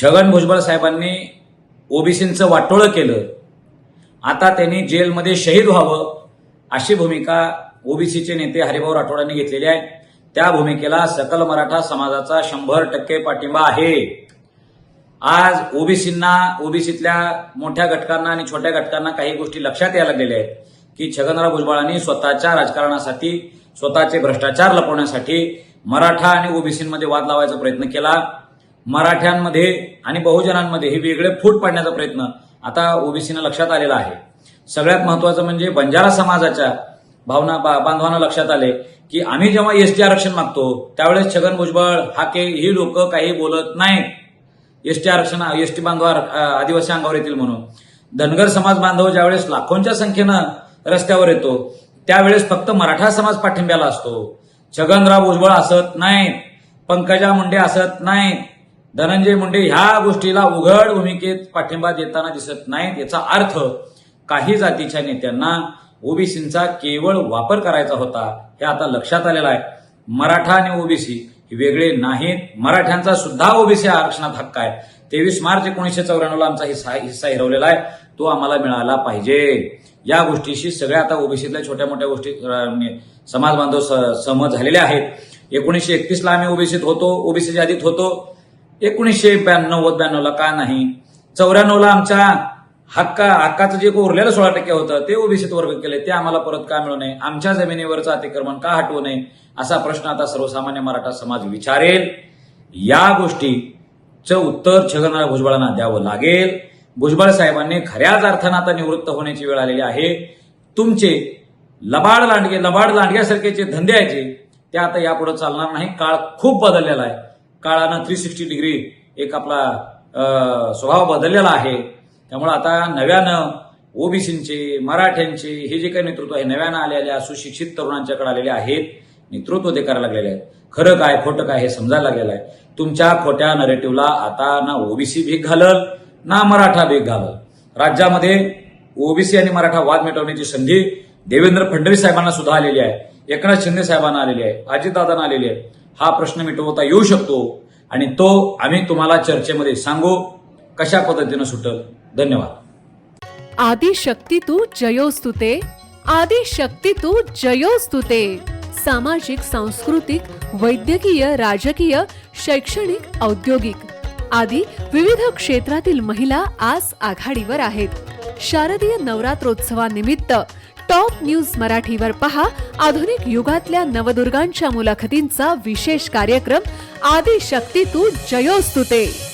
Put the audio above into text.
छगन भुजबळ साहेबांनी ओबीसींचं वाटोळं केलं. आता त्यांनी जेलमध्ये शहीद व्हावं अशी भूमिका ओबीसीचे नेते हरिभाऊ राठोडांनी घेतलेली आहे. त्या भूमिकेला सकल मराठा समाजाचा शंभर टक्के पाठिंबा आहे. आज ओबीसींना ओबीसीतल्या मोठ्या घटकांना आणि छोट्या घटकांना काही गोष्टी लक्षात यायला लागलेल्या आहेत की छगनराव भुजबळांनी स्वतःच्या राजकारणासाठी स्वतःचे भ्रष्टाचार लपवण्यासाठी मराठा आणि ओबीसींमध्ये वाद लावायचा प्रयत्न केला. मराठ्यांमध्ये आणि बहुजनांमध्ये हे वेगळे फूट पाडण्याचा प्रयत्न आता ओबीसीनं लक्षात आलेला आहे. सगळ्यात महत्वाचं म्हणजे बंजारा समाजाच्या भावना बा- बांधवांना लक्षात आले की आम्ही जेव्हा एसटी आरक्षण मागतो त्यावेळेस छगन भुजबळ हाके ही लोक काही बोलत नाहीत. एसटी आरक्षण एसटी बांधव आदिवासी अंगावर येतील म्हणून. धनगर समाज बांधव ज्यावेळेस लाखोंच्या संख्येनं रस्त्यावर येतो त्यावेळेस फक्त मराठा समाज पाठिंब्याला असतो. छगनराव भुजबळ असत नाहीत. पंकजा मुंडे असत नाहीत. धनंजय मुंडे ह्या गोष्टीला उघड भूमिकेत पाठिंबा देताना दिसत नाहीत. याचा अर्थ काही जातीच्या नेत्यांना ओबीसींचा केवळ वापर करायचा होता हे आता लक्षात आलेलं आहे. मराठा आणि ओबीसी हे वेगळे नाहीत. मराठ्यांचा सुद्धा ओबीसी आरक्षणात हक्क आहे. तेवीस मार्च एकोणीसशे चौऱ्याण्णवला आमचा हिस्सा हिस्सा हिरवलेला आहे. तो आम्हाला मिळाला पाहिजे. या गोष्टीशी सगळ्या आता ओबीसीतल्या छोट्या मोठ्या गोष्टी म्हणजे समाज बांधव स- सहमत झालेले आहेत. एकोणीसशे एकतीसला आम्ही ओबीसीत होतो. ओबीसीच्या यादीत होतो. एकोणीसशे ब्याण्णव ब्याण्णवला का नाही? चौऱ्याण्णवला आमच्या हक्का हक्काचं जे उरलेलं सोळा टक्के होतं ते ओबीसीत वर्ग केले. ते आम्हाला परत का मिळू नये? आमच्या जमिनीवरचं अतिक्रमण का हटवू नये? असा प्रश्न आता सर्वसामान्य मराठा समाज विचारेल. या गोष्टीचं उत्तर छगनराव भुजबळांना द्यावं लागेल. भुजबळ साहेबांनी खऱ्याच अर्थानं आता निवृत्त होण्याची वेळ आलेली आहे. तुमचे लबाड लांडगे लबाड लांडग्यासारखेचे धंदे आहेत ते आता यापुढे चालणार नाही. काळ खूप बदललेला आहे. काळानं थ्री सिक्स्टी डिग्री एक आपला स्वभाव बदललेला आहे. त्यामुळे आता नव्यानं ओबीसींचे मराठ्यांचे हे जे काही नेतृत्व आहे नव्यानं आलेल्या सुशिक्षित तरुणांच्याकडे आलेले आहेत नेतृत्व ते करायला लागलेले आहेत. खरं काय खोटं काय हे समजायला लागलेलं आहे. तुमच्या खोट्या नरेटिव्हला आता ना ओबीसी भीक घालल ना मराठा भीक घालल. राज्यामध्ये ओबीसी आणि मराठा वाद मिटवण्याची संधी देवेंद्र फडणवीस साहेबांना सुद्धा आलेली आहे. एकनाथ शिंदे साहेबांना आलेली आहे. अजितदादांना आलेली आहे. हा प्रश्न मिटवता येऊ शकतो आणि तो आम्ही तुम्हाला चर्चेमध्ये सांगू कशा पद्धतीनं सुटल. धन्यवाद. आदिशक्ती तू जयोस्तुते आदिशक्ती तू जयोस्तुते. सामाजिक सांस्कृतिक वैद्यकीय राजकीय शैक्षणिक औद्योगिक आदी विविध क्षेत्रातील महिला आज आघाडीवर आहेत. शारदीय नवरात्रोत्सवानिमित्त टॉप न्यूज मराठीवर पहा. आधुनिक युगातल्या नवदुर्गांच्या मुलाखतींचा विशेष कार्यक्रम आदिशक्ती तू जयोस्तुते.